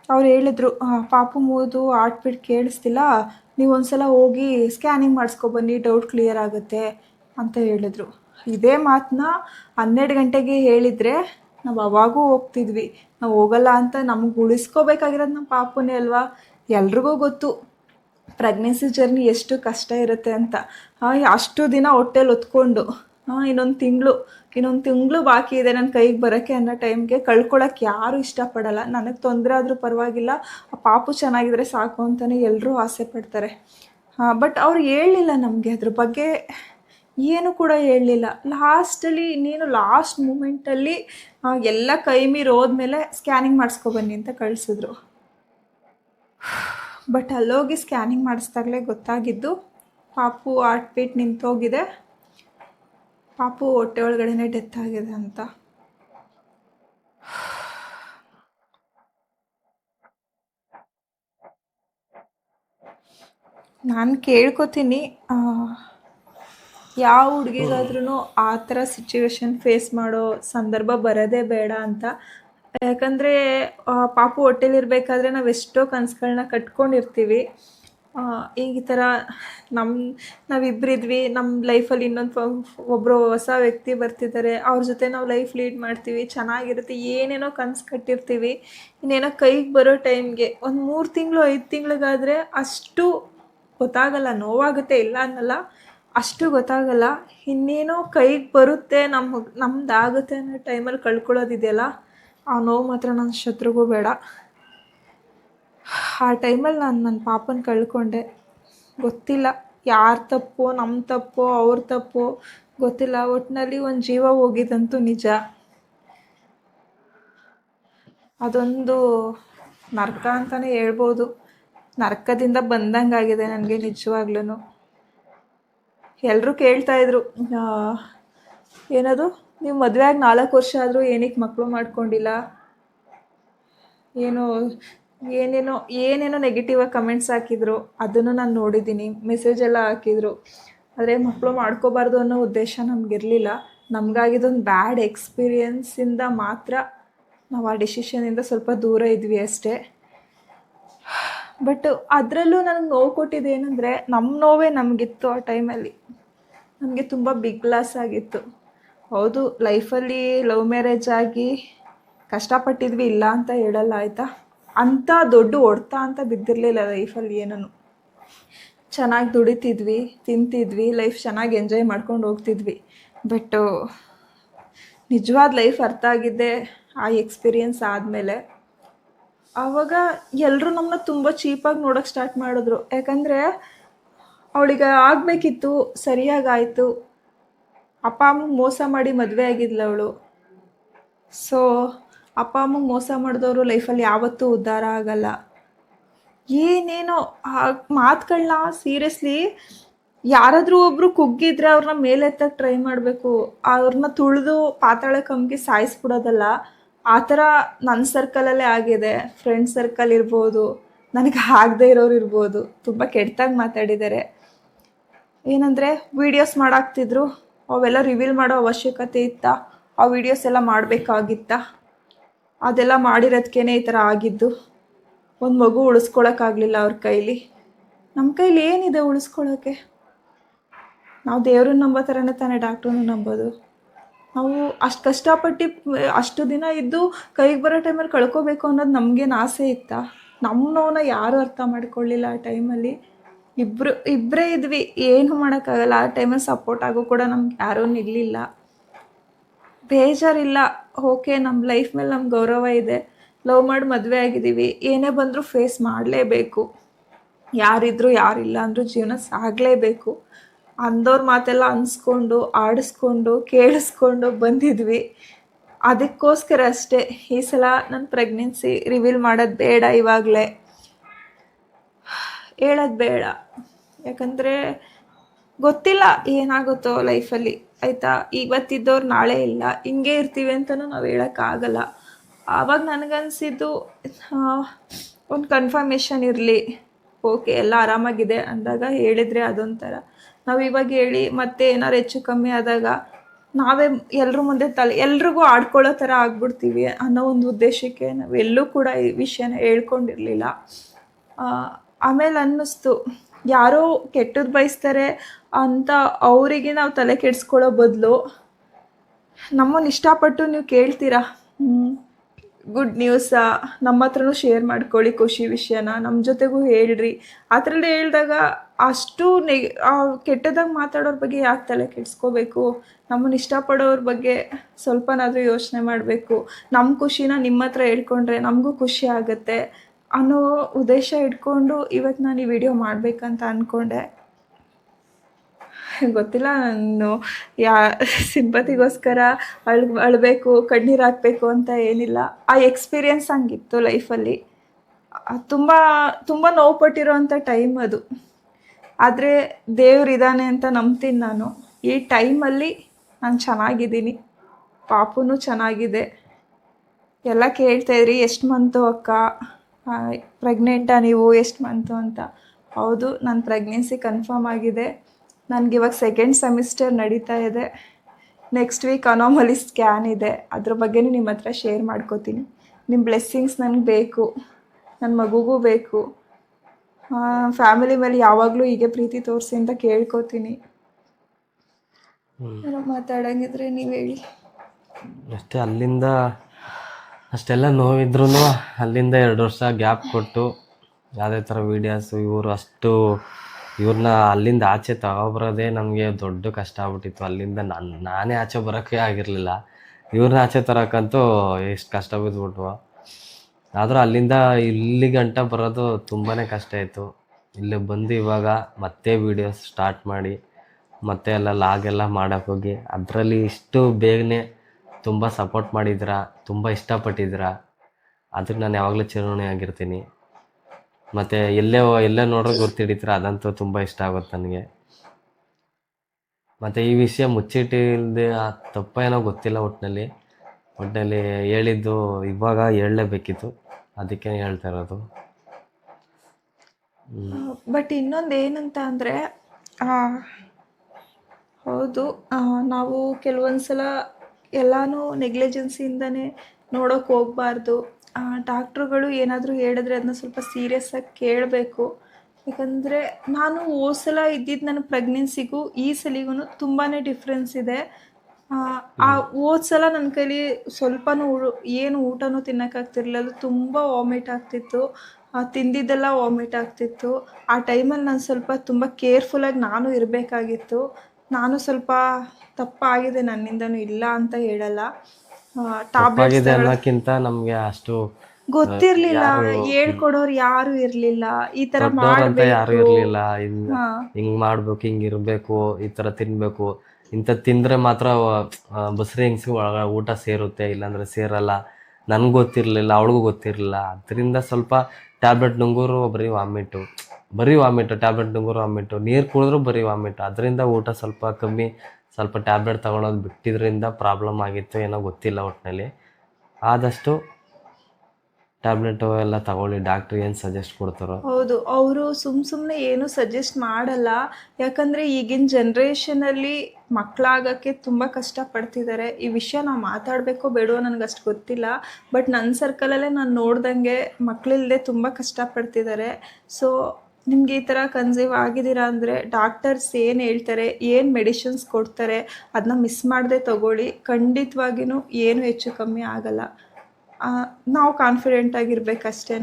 ಅವ್ರು ಹೇಳಿದ್ರು "ಆ, ಪಾಪು ಮೂದು ಆಟ್ಬಿಟ್ಟು ಕೇಳಿಸ್ತಿಲ್ಲ ನೀವು ಒಂದ್ಸಲ ಹೋಗಿ ಸ್ಕ್ಯಾನಿಂಗ್ ಮಾಡಿಸ್ಕೊಬನ್ನಿ ಡೌಟ್ ಕ್ಲಿಯರ್ ಆಗುತ್ತೆ ಅಂತ ಹೇಳಿದ್ರು. ಇದೇ ಮಾತನ್ನ ಹನ್ನೆರಡು ಗಂಟೆಗೆ ಹೇಳಿದರೆ ನಾವು ಅವಾಗೂ ಹೋಗ್ತಿದ್ವಿ. ನಾವು ಹೋಗಲ್ಲ ಅಂತ ನಮ್ಗೆ ಉಳಿಸ್ಕೋಬೇಕಾಗಿರೋದು ನಮ್ಮ ಪಾಪುನೇ ಅಲ್ವಾ? ಎಲ್ರಿಗೂ ಗೊತ್ತು. ಪ್ರೆಗ್ನೆನ್ಸಿ ಜರ್ನಿ ಎಷ್ಟು ಕಷ್ಟ ಇರುತ್ತೆ ಅಂತ. ಅಷ್ಟು ದಿನ ಹೊಟ್ಟೆಲಿ ಹೊತ್ಕೊಂಡು. ಇನ್ನೊಂದು ತಿಂಗಳು ಇನ್ನೊಂದು ತಿಂಗಳು ಬಾಕಿ ಇದೆ ನನ್ನ ಕೈಗೆ ಬರೋಕ್ಕೆ ಅನ್ನೋ ಟೈಮ್ಗೆ ಕಳ್ಕೊಳಕ್ಕೆ ಯಾರೂ ಇಷ್ಟಪಡಲ್ಲ. ನನಗೆ ತೊಂದರೆ ಆದರೂ ಪರವಾಗಿಲ್ಲ. ಆ ಪಾಪು ಚೆನ್ನಾಗಿದ್ರೆ ಸಾಕು ಅಂತಲೇ ಎಲ್ಲರೂ ಆಸೆ ಪಡ್ತಾರೆ. ಬಟ್ ಅವ್ರು ಹೇಳಲಿಲ್ಲ ನಮಗೆ ಅದ್ರ ಬಗ್ಗೆ. ಏನು ಕೂಡ ಹೇಳಲಿಲ್ಲ. ಲಾಸ್ಟಲ್ಲಿ ಇನ್ನೇನು ಲಾಸ್ಟ್ ಮೂಮೆಂಟಲ್ಲಿ ಎಲ್ಲ ಕೈ ಮೀರಿ ಹೋದ್ಮೇಲೆ ಸ್ಕ್ಯಾನಿಂಗ್ ಮಾಡಿಸ್ಕೊಬನ್ನಿ ಅಂತ ಕಳಿಸಿದ್ರು. ಬಟ್ ಅಲ್ಲೋಗಿ ಸ್ಕ್ಯಾನಿಂಗ್ ಮಾಡಿಸ್ದಾಗಲೇ ಗೊತ್ತಾಗಿದ್ದು ಪಾಪು ಹಾರ್ಟ್ ಬೀಟ್ ನಿಂತೋಗಿದೆ. ಪಾಪು ಹೊಟ್ಟೆ ಒಳಗಡೆನೆ ಡೆತ್ ಆಗಿದೆ ಅಂತ. ನಾನು ಕೇಳ್ಕೊತೀನಿ ಯಾವ ಹುಡುಗಿಗಾದ್ರೂ ಆ ಥರ ಸಿಚುವೇಶನ್ ಫೇಸ್ ಮಾಡೋ ಸಂದರ್ಭ ಬರೋದೇ ಬೇಡ ಅಂತ. ಯಾಕಂದರೆ ಪಾಪು ಹೊಟ್ಟೆಲಿರ್ಬೇಕಾದ್ರೆ ನಾವು ಎಷ್ಟೋ ಕನಸುಗಳನ್ನ ಕಟ್ಕೊಂಡಿರ್ತೀವಿ. ಈ ಥರ ನಮ್ಮ ನಾವಿಬ್ಬರಿದ್ವಿ ನಮ್ಮ ಲೈಫಲ್ಲಿ ಇನ್ನೊಂದು ಒಬ್ಬರು ಹೊಸ ವ್ಯಕ್ತಿ ಬರ್ತಿದ್ದಾರೆ ಅವ್ರ ಜೊತೆ ನಾವು ಲೈಫ್ ಲೀಡ್ ಮಾಡ್ತೀವಿ, ಚೆನ್ನಾಗಿರುತ್ತೆ, ಏನೇನೋ ಕನಸು ಕಟ್ಟಿರ್ತೀವಿ, ಇನ್ನೇನೋ ಕೈಗೆ ಬರೋ ಟೈಮ್ಗೆ ಒಂದು ಮೂರು ತಿಂಗಳು, ಐದು ತಿಂಗಳಿಗಾದರೆ ಅಷ್ಟು ಗೊತ್ತಾಗಲ್ಲ, ನೋವಾಗುತ್ತೆ ಇಲ್ಲ ಅನ್ನಲ್ಲ, ಅಷ್ಟು ಗೊತ್ತಾಗಲ್ಲ, ಇನ್ನೇನೋ ಕೈಗೆ ಬರುತ್ತೆ ನಮ್ಮ ನಮ್ದಾಗುತ್ತೆ ಅನ್ನೋ ಟೈಮಲ್ಲಿ ಕಳ್ಕೊಳ್ಳೋದಿದೆಯಲ್ಲ ಆ ನೋವು ಮಾತ್ರ ನನ್ನ ಶತ್ರುಗೂ ಬೇಡ. ಆ ಟೈಮಲ್ಲಿ ನಾನು ನನ್ನ ಪಾಪನ ಕಳ್ಕೊಂಡೆ. ಗೊತ್ತಿಲ್ಲ ಯಾರ ತಪ್ಪು ನಮ್ಮ ತಪ್ಪು, ಅವ್ರ ತಪ್ಪು, ಗೊತ್ತಿಲ್ಲ. ಒಟ್ಟಿನಲ್ಲಿ ಒಂದು ಜೀವ ಹೋಗಿದ್ದಂತೂ ನಿಜ. ಅದೊಂದು ನರ್ಕ ಅಂತಲೇ ಹೇಳ್ಬೋದು. ನರಕದಿಂದ ಬಂದಂಗಾಗಿದೆ ನನಗೆ ನಿಜವಾಗ್ಲೂ ಎಲ್ಲರೂ ಕೇಳ್ತಾ ಇದ್ರು ಏನದು? ನೀವು ಮದುವೆ ಆಗಿ ನಾಲ್ಕು ವರ್ಷ ಆದರೂ ಏನಕ್ಕೆ ಮಕ್ಕಳು ಮಾಡ್ಕೊಂಡಿಲ್ಲ? ಏನೋ ಏನೇನೋ ಏನೇನೋ ನೆಗೆಟಿವ್ ಆಗಿ ಕಮೆಂಟ್ಸ್ ಹಾಕಿದ್ರು, ಅದನ್ನು ನಾನು ನೋಡಿದ್ದೀನಿ. ಮೆಸೇಜ್ ಎಲ್ಲ ಹಾಕಿದ್ರು. ಆದರೆ ಮಕ್ಕಳು ಮಾಡ್ಕೋಬಾರ್ದು ಅನ್ನೋ ಉದ್ದೇಶ ನಮಗಿರಲಿಲ್ಲ. ನಮಗಾಗಿದ್ದೊಂದು ಬ್ಯಾಡ್ ಎಕ್ಸ್ಪೀರಿಯನ್ಸಿಂದ ಮಾತ್ರ ನಾವು ಆ ಡಿಸಿಷನಿಂದ ಸ್ವಲ್ಪ ದೂರ ಇದ್ವಿ ಅಷ್ಟೇ. ಬಟ್ ಅದರಲ್ಲೂ ನನಗೆ ನೋವು ಕೊಟ್ಟಿದ್ದು ಏನಂದರೆ ನಮ್ಮ ನೋವೇ ನಮಗಿತ್ತು ಆ ಟೈಮಲ್ಲಿ ನಮಗೆ ತುಂಬ ಬಿಗ್ ಲಾಸ್ ಆಗಿತ್ತು. ಹೌದು ಲೈಫಲ್ಲಿ ಲವ್ ಮ್ಯಾರೇಜ್ ಆಗಿ ಕಷ್ಟಪಟ್ಟಿದ್ವಿ ಇಲ್ಲ ಅಂತ ಹೇಳಲ್ಲ, ಆಯಿತಾ? ಅಂಥ ದೊಡ್ಡ ಹೊಡ್ತ ಅಂತ ಬಿದ್ದಿರಲಿಲ್ಲ ಲೈಫಲ್ಲಿ ಏನೂ ಚೆನ್ನಾಗಿ ದುಡಿತಿದ್ವಿ, ತಿಂತಿದ್ವಿ ಲೈಫ್ ಚೆನ್ನಾಗಿ ಎಂಜಾಯ್ ಮಾಡ್ಕೊಂಡು ಹೋಗ್ತಿದ್ವಿ. ಬಟ್ ನಿಜವಾದ ಲೈಫ್ ಅರ್ಥ ಆಗಿದ್ದೆ ಆ ಎಕ್ಸ್ಪೀರಿಯನ್ಸ್ ಆದಮೇಲೆ. ಆವಾಗ ಎಲ್ಲರೂ ನಮ್ಮನ್ನ ತುಂಬ ಚೀಪಾಗಿ ನೋಡೋಕ್ಕೆ ಸ್ಟಾರ್ಟ್ ಮಾಡಿದ್ರು. ಯಾಕಂದರೆ, ಅವಳಿಗೆ ಆಗಬೇಕಿತ್ತು ಸರಿಯಾಗಾಯಿತು ಅಪ್ಪ ಅಮ್ಮಗೆ ಮೋಸ ಮಾಡಿ ಮದುವೆ ಆಗಿದ್ಲು ಅವಳು. ಸೊ ಅಪ್ಪ ಅಮ್ಮಗೆ ಮೋಸ ಮಾಡಿದವರು ಲೈಫಲ್ಲಿ ಯಾವತ್ತೂ ಉದ್ಧಾರ ಆಗಲ್ಲ. ಏನೇನೋ ಆ ಮಾತುಗಳನ್ನ ಸೀರಿಯಸ್ಲಿ ಯಾರಾದರೂ ಒಬ್ಬರು ಕುಗ್ಗಿದ್ರೆ ಅವ್ರನ್ನ ಮೇಲೆತ್ತಕ್ಕೆ ಟ್ರೈ ಮಾಡಬೇಕು. ಅವ್ರನ್ನ ತುಳಿದು ಪಾತಾಳ ಕಮ್ಗೆ ಸಾಯಿಸ್ಬಿಡೋದಲ್ಲ. ಆ ಥರ ನನ್ನ ಸರ್ಕಲಲ್ಲೇ ಆಗಿದೆ. ಫ್ರೆಂಡ್ ಸರ್ಕಲ್ ಇರ್ಬೋದು. ನನಗೆ ಆಗದೆ ಇರೋರು ಇರ್ಬೋದು. ತುಂಬ ಕೆಟ್ಟದಾಗಿ ಮಾತಾಡಿದ್ದಾರೆ ಏನಂದರೆ ವೀಡಿಯೋಸ್ ಮಾಡಾಕ್ತಿದ್ರು. ಅವೆಲ್ಲ ರಿವೀಲ್ ಮಾಡೋ ಅವಶ್ಯಕತೆ ಇತ್ತಾ? ಆ ವೀಡಿಯೋಸ್ ಎಲ್ಲ ಮಾಡಬೇಕಾಗಿತ್ತಾ? ಅದೆಲ್ಲ ಮಾಡಿರೋದಕ್ಕೇನೆ ಈ ಥರ ಆಗಿದ್ದು. ಒಂದು ಮಗು ಉಳಿಸ್ಕೊಳಕ್ಕಾಗಲಿಲ್ಲ ಅವ್ರ ಕೈಲಿ. ನಮ್ಮ ಕೈಲಿ ಏನಿದೆ ಉಳಿಸ್ಕೊಳ್ಳೋಕ್ಕೆ ನಾವು ದೇವ್ರನ್ನ ನಂಬೋ ಥರನೇ ತಾನೇ ಡಾಕ್ಟ್ರನ್ನ ನಂಬೋದು. ನಾವು ಅಷ್ಟು ಕಷ್ಟಪಟ್ಟು ಅಷ್ಟು ದಿನ ಇದ್ದು ಕೈಗೆ ಬರೋ ಟೈಮಲ್ಲಿ ಕಳ್ಕೊಬೇಕು ಅನ್ನೋದು ನಮಗೇನು ಆಸೆ ಇತ್ತಾ? ನಮ್ಮ ನೋವನ್ನ ಯಾರೂ ಅರ್ಥ ಮಾಡ್ಕೊಳ್ಳಿಲ್ಲ ಆ ಟೈಮಲ್ಲಿ? ಇಬ್ಬರು ಇಬ್ಬರೇ ಇದ್ವಿ. ಏನು ಮಾಡೋಕ್ಕಾಗಲ್ಲ. ಆ ಟೈಮಲ್ಲಿ ಸಪೋರ್ಟ್ ಆಗೋ ಕೂಡ ನಮ್ಗೆ ಯಾರೂ ನಿಲ್ಲಿಲ್ಲ ಬೇಜಾರಿಲ್ಲ. ಓಕೆ ನಮ್ಮ ಲೈಫ್ ಮೇಲೆ ನಮ್ಮ ಗೌರವ ಇದೆ. ಲವ್ ಮಾಡಿ ಮದುವೆ ಆಗಿದ್ದೀವಿ ಏನೇ ಬಂದರೂ ಫೇಸ್ ಮಾಡಲೇಬೇಕು. ಯಾರಿದ್ರು, ಯಾರಿಲ್ಲ ಅಂದರೂ ಜೀವನ ಸಾಗಲೇಬೇಕು. ಅಂದವ್ರ ಮಾತೆಲ್ಲ ಅನ್ಸ್ಕೊಂಡು, ಆಡಿಸ್ಕೊಂಡು, ಕೇಳಿಸ್ಕೊಂಡು ಬಂದಿದ್ವಿ. ಅದಕ್ಕೋಸ್ಕರ ಅಷ್ಟೇ. ಈ ಸಲ ನನ್ನ ಪ್ರೆಗ್ನೆನ್ಸಿ ರಿವೀಲ್ ಮಾಡೋದು ಬೇಡ ಇವಾಗಲೇ. ಹೇಳೋದು ಬೇಡ. ಯಾಕಂದರೆ ಗೊತ್ತಿಲ್ಲ ಏನಾಗುತ್ತೋ ಲೈಫಲ್ಲಿ. ಆಯಿತಾ? ಇವತ್ತಿದ್ದವ್ರು ನಾಳೆ ಇಲ್ಲ. ಹಿಂಗೆ ಇರ್ತೀವಿ ಅಂತಲೂ ನಾವು ಹೇಳೋಕ್ಕಾಗಲ್ಲ. ಆವಾಗ ನನಗನ್ಸಿದ್ದು ಒಂದು ಕನ್ಫರ್ಮೇಷನ್ ಇರಲಿ. ಓಕೆ, ಎಲ್ಲ ಆರಾಮಾಗಿದೆ ಅಂದಾಗ ಹೇಳಿದರೆ ಅದೊಂಥರ. ನಾವು ಇವಾಗ ಹೇಳಿ ಮತ್ತೆ ಏನಾರು ಹೆಚ್ಚು ಕಮ್ಮಿ ಆದಾಗ ನಾವೇ ಎಲ್ಲರ ಮುಂದೆ ತಲೆ, ಎಲ್ರಿಗೂ ಆಡ್ಕೊಳ್ಳೋ ಥರ ಆಗ್ಬಿಡ್ತೀವಿ ಅನ್ನೋ ಒಂದು ಉದ್ದೇಶಕ್ಕೆ ನಾವೆಲ್ಲೂ ಕೂಡ ಈ ವಿಷಯನ ಹೇಳ್ಕೊಂಡಿರಲಿಲ್ಲ. ಆಮೇಲೆ ಅನ್ನಿಸ್ತು. ಯಾರೋ ಕೆಟ್ಟದ್ದು ಬಯಸ್ತಾರೆ ಅಂತ ಅವರಿಗೆ ನಾವು ತಲೆ ಕೆಡಿಸ್ಕೊಳ್ಳೋ ಬದಲು ನಮ್ಮನ್ನು ಇಷ್ಟಪಟ್ಟು ನೀವು ಕೇಳ್ತೀರಾ? ಗುಡ್ ನ್ಯೂಸ ನಮ್ಮ ಹತ್ರನೂ ಶೇರ್ ಮಾಡ್ಕೊಳ್ಳಿ ಖುಷಿ ವಿಷಯನ. ನಮ್ಮ ಜೊತೆಗೂ ಹೇಳ್ರಿ. ಆ ಹೇಳಿದಾಗ ಅಷ್ಟು ನೆ ಕೆಟ್ಟದಾಗಿ ಮಾತಾಡೋರ ಬಗ್ಗೆ ಯಾಕೆ ತಲೆ ಕೆಡಿಸ್ಕೋಬೇಕು? ನಮ್ಮನ್ನು ಇಷ್ಟಪಡೋರ ಬಗ್ಗೆ ಸ್ವಲ್ಪನಾದರೂ ಯೋಚನೆ ಮಾಡಬೇಕು. ನಮ್ಮ ಖುಷಿನ ನಿಮ್ಮ ಹತ್ರ ಹೇಳ್ಕೊಂಡ್ರೆ ನಮಗೂ ಖುಷಿ ಆಗುತ್ತೆ. ಅನ್ನೋ ಉದ್ದೇಶ ಇಟ್ಕೊಂಡು ಇವತ್ತು ನಾನು ಈ ವಿಡಿಯೋ ಮಾಡಬೇಕಂತ ಅಂದ್ಕೊಂಡೆ ಗೊತ್ತಿಲ್ಲ ನಾನು ಯಾ, ಸಿಂಪತಿಗೋಸ್ಕರ ಅಳ್ ಅಳಬೇಕು, ಕಣ್ಣೀರು ಹಾಕಬೇಕು ಅಂತ ಏನಿಲ್ಲ. ಆ ಎಕ್ಸ್ಪೀರಿಯನ್ಸ್ ಹಂಗಿತ್ತು ಲೈಫಲ್ಲಿ ತುಂಬ ತುಂಬ ನೋವು ಪಟ್ಟಿರೋವಂಥ ಟೈಮ್ ಅದು. ಆದರೆ ದೇವ್ರಿದ್ದಾನೆ ಅಂತ ನಂಬ್ತೀನಿ ನಾನು. ಈ ಟೈಮಲ್ಲಿ ನಾನು ಚೆನ್ನಾಗಿದ್ದೀನಿ. ಪಾಪುನೂ ಚೆನ್ನಾಗಿದೆ. ಎಲ್ಲ ಕೇಳ್ತಾಯಿದ್ರಿ ಎಷ್ಟು ಮಂತು ಅಕ್ಕ? ಪ್ರೆಗ್ನೆಂಟಾ ನೀವು ಎಷ್ಟು ಮಂತು ಅಂತ. ಹೌದು ನನ್ನ ಪ್ರೆಗ್ನೆನ್ಸಿ ಕನ್ಫರ್ಮ್ ಆಗಿದೆ. ನನಗಿವಾಗ ಸೆಕೆಂಡ್ ಸೆಮಿಸ್ಟರ್ ನಡೀತಾ ಇದೆ. ನೆಕ್ಸ್ಟ್ ವೀಕ್ ಅನೋಮಲಿ ಸ್ಕ್ಯಾನ್ ಇದೆ. ಅದ್ರ ಬಗ್ಗೆನೂ ನಿಮ್ಮ ಹತ್ರ ಶೇರ್ ಮಾಡ್ಕೋತೀನಿ. ನಿಮ್ಮ ಬ್ಲೆಸ್ಸಿಂಗ್ಸ್ ನನಗೆ ಬೇಕು. ನನ್ನ ಮಗುಗೂ ಬೇಕು. ಫ್ಯಾಮಿಲಿ ಮೇಲೆ ಯಾವಾಗಲೂ ಹೀಗೆ ಪ್ರೀತಿ ತೋರಿಸಿ ಅಂತ ಕೇಳ್ಕೊತೀನಿ. ಮಾತಾಡಂಗಿದ್ರೆ ನೀವು ಹೇಳಿ. ಅಷ್ಟೇ ಅಲ್ಲಿಂದ ಅಷ್ಟೆಲ್ಲ ನೋವಿದ್ರೂ ಅಲ್ಲಿಂದ ಎರಡು ವರ್ಷ ಗ್ಯಾಪ್ ಕೊಟ್ಟು ಯಾವುದೇ ಥರ ವೀಡಿಯೋಸು ಇವರು ಅಷ್ಟು ಇವ್ರನ್ನ ಅಲ್ಲಿಂದ ಆಚೆ ತಗೊಬರೋದೇ ನಮಗೆ ದೊಡ್ಡ ಕಷ್ಟ ಆಗ್ಬಿಟ್ಟಿತ್ತು. ಅಲ್ಲಿಂದ ನಾನು, ನಾನೇ ಆಚೆ ಬರೋಕ್ಕೆ ಆಗಿರಲಿಲ್ಲ. ಇವ್ರನ್ನ ಆಚೆ ತರೋಕ್ಕಂತೂ ಎಷ್ಟು ಕಷ್ಟ ಬಿದ್ದುಬಿಟ್ವು ಆದರೂ ಅಲ್ಲಿಂದ ಇಲ್ಲಿ ಗಂಟ ಬರೋದು ತುಂಬಾ ಕಷ್ಟ ಇತ್ತು. ಇಲ್ಲಿ ಬಂದು ಇವಾಗ ಮತ್ತೆ ವೀಡಿಯೋಸ್ ಸ್ಟಾರ್ಟ್ ಮಾಡಿ, ಮತ್ತೆ ಎಲ್ಲ ಲಾಗೆಲ್ಲ ಮಾಡೋಕ್ಕೋಗಿ ಅದರಲ್ಲಿ ಇಷ್ಟು ಬೇಗನೆ ತುಂಬ ಸಪೋರ್ಟ್ ಮಾಡಿದ್ದೀರಾ ತುಂಬ ಇಷ್ಟಪಟ್ಟಿದ್ದೀರಾ ಅದಕ್ಕೆ ನಾನು ಯಾವಾಗಲೂ ಚಿರಋಣಿ ಆಗಿರ್ತೀನಿ. ಮತ್ತು ಎಲ್ಲೇ ಎಲ್ಲೇ ನೋಡ್ರೆ ಗುರ್ತಿಡಿತೀರ ಅದಂತೂ ತುಂಬ ಇಷ್ಟ ಆಗುತ್ತೆ ನನಗೆ. ಮತ್ತು ಈ ವಿಷಯ ಮುಚ್ಚಿಟ್ಟಿಲ್ಲದೆ ತಪ್ಪೇನೋ ಗೊತ್ತಿಲ್ಲ ಒಟ್ಟಿನಲ್ಲಿ ಒಟ್ಟಿನಲ್ಲಿ ಹೇಳಿದ್ದು ಇವಾಗ ಹೇಳಲೇಬೇಕಿತ್ತು. ಅದಕ್ಕೆ ಹೇಳ್ತಾ ಇರೋದು. ಬಟ್ ಇನ್ನೊಂದು ಏನಂತ ಅಂದರೆ ಹೌದು ನಾವು ಕೆಲವೊಂದು ಸಲ ಎಲ್ಲನೂ ನೆಗ್ಲಿಜೆನ್ಸಿಯಿಂದನೇ ನೋಡೋಕೆ ಹೋಗಬಾರ್ದು. ಡಾಕ್ಟ್ರುಗಳು ಏನಾದರೂ ಹೇಳಿದ್ರೆ ಅದನ್ನ ಸ್ವಲ್ಪ ಸೀರಿಯಸ್ಸಾಗಿ ಕೇಳಬೇಕು. ಯಾಕಂದರೆ ನಾನು ಹೋದ ಸಲ ಇದ್ದಿದ್ದು ನನ್ನ ಪ್ರೆಗ್ನೆನ್ಸಿಗೂ ಈ ಸಲಿಗೂ ತುಂಬಾ ಡಿಫ್ರೆನ್ಸ್ ಇದೆ. ಆ, ಹೋದ ಸಲ ನನ್ನ ಕೈಲಿ ಸ್ವಲ್ಪನೂ ಏನು ಊಟನೂ ತಿನ್ನೋಕ್ಕಾಗ್ತಿರ್ಲಿಲ್ಲ ತುಂಬ ವಾಮಿಟ್ ಆಗ್ತಿತ್ತು. ತಿಂದಿದ್ದೆಲ್ಲ ವಾಮಿಟ್ ಆಗ್ತಿತ್ತು. ಆ ಟೈಮಲ್ಲಿ ನಾನು ಸ್ವಲ್ಪ ತುಂಬ ಕೇರ್ಫುಲ್ಲಾಗಿ ನಾನು ಇರಬೇಕಾಗಿತ್ತು. ನಾನು ಸ್ವಲ್ಪ ತಪ್ಪಾಗಿದೆ ನನ್ನಿಂದನೂ ಇಲ್ಲ ಅಂತ ಹೇಳಲ್ಲ. ತಪ್ಪಾಗಿದೆ ಅನ್ನೋಕ್ಕಿಂತ ನಮಗೆ ಅಷ್ಟು ಗೊತ್ತಿರ್ಲಿಲ್ಲ. ಹೇಳ್ಕೊಡೋರು ಯಾರು ಇರ್ಲಿಲ್ಲ. ಈ ತರ ಯಾರು ಇರ್ಲಿಲ್ಲ. ಹಿಂಗ್ ಮಾಡ್ಬೇಕು ಹಿಂಗ್ ಇರ್ಬೇಕು ಈ ತರ ತಿನ್ಬೇಕು. ಇಂತ ತಿಂದ್ರೆ ಮಾತ್ರ ಬಸ್ರಿ ಹೆಂಗ್ಸಿ ಒಳಗ ಊಟ ಸೇರುತ್ತೆ ಇಲ್ಲಾಂದ್ರೆ ಸೇರಲ್ಲ. ನನಗೆ ಗೊತ್ತಿರ್ಲಿಲ್ಲ ಅವಳಿಗೂ ಗೊತ್ತಿರಲಿಲ್ಲ. ಅದರಿಂದ ಸ್ವಲ್ಪ ಟ್ಯಾಬ್ಲೆಟ್ ನುಂಗೂರು ಬರೀ ವಾಮಿಟು ಬರೀ ವಾಮಿಟು ಟ್ಯಾಬ್ಲೆಟ್ ನುಂಗೂರು ವಾಮಿಟು, ನೀರು ಕುಡಿದ್ರು ಬರೀ ವಾಮಿಟ್. ಅದರಿಂದ ಊಟ ಸ್ವಲ್ಪ ಕಮ್ಮಿ, ಸ್ವಲ್ಪ ಟ್ಯಾಬ್ಲೆಟ್ ತೊಗೊಳೋದು ಬಿಟ್ಟಿದ್ರಿಂದ ಪ್ರಾಬ್ಲಮ್ ಆಗಿತ್ತು ಏನೋ ಗೊತ್ತಿಲ್ಲ ಒಟ್ಟಿನಲ್ಲಿ ಆದಷ್ಟು ಟ್ಯಾಬ್ಲೆಟು ಎಲ್ಲ ತಗೊಳ್ಳಿ ಡಾಕ್ಟ್ರ್ ಏನು ಸಜೆಸ್ಟ್ ಕೊಡ್ತಾರೋ. ಹೌದು, ಅವರು ಸುಮ್ ಸುಮ್ಮನೆ ಏನು ಸಜೆಸ್ಟ್ ಮಾಡಲ್ಲ. ಯಾಕಂದ್ರೆ ಈಗಿನ ಜನ್ರೇಷನಲ್ಲಿ ಮಕ್ಕಳಾಗಕ್ಕೆ ತುಂಬ ಕಷ್ಟಪಡ್ತಿದ್ದಾರೆ ಈ ವಿಷಯ ನಾವು ಮಾತಾಡಬೇಕೋ ಬೇಡವೋ ನನಗೆ ಅಷ್ಟು ಗೊತ್ತಿಲ್ಲ ಬಟ್ ನನ್ನ ಸರ್ಕಲಲ್ಲೇ ನಾನು ನೋಡ್ದಂಗೆ ಮಕ್ಕಳಿಲ್ಲದೆ ತುಂಬ ಕಷ್ಟಪಡ್ತಿದ್ದಾರೆ ಸೊ ನಿಮ್ಗೆ ಈ ಥರ ಕನ್ಸೀವ್ ಆಗಿದ್ದೀರಾ ಅಂದರೆ ಡಾಕ್ಟರ್ಸ್ ಏನು ಹೇಳ್ತಾರೆ, ಏನು ಮೆಡಿಷನ್ಸ್ ಕೊಡ್ತಾರೆ ಅದನ್ನ ಮಿಸ್ ಮಾಡದೆ ತಗೊಳ್ಳಿ. ಖಂಡಿತವಾಗಿಯೂ ಏನು ಹೆಚ್ಚು ಕಮ್ಮಿ ಆಗಲ್ಲ. ನಾವು ಕಾನ್ಫಿಡೆಂಟ್ ಆಗಿರ್ಬೇಕಷ್ಟೇ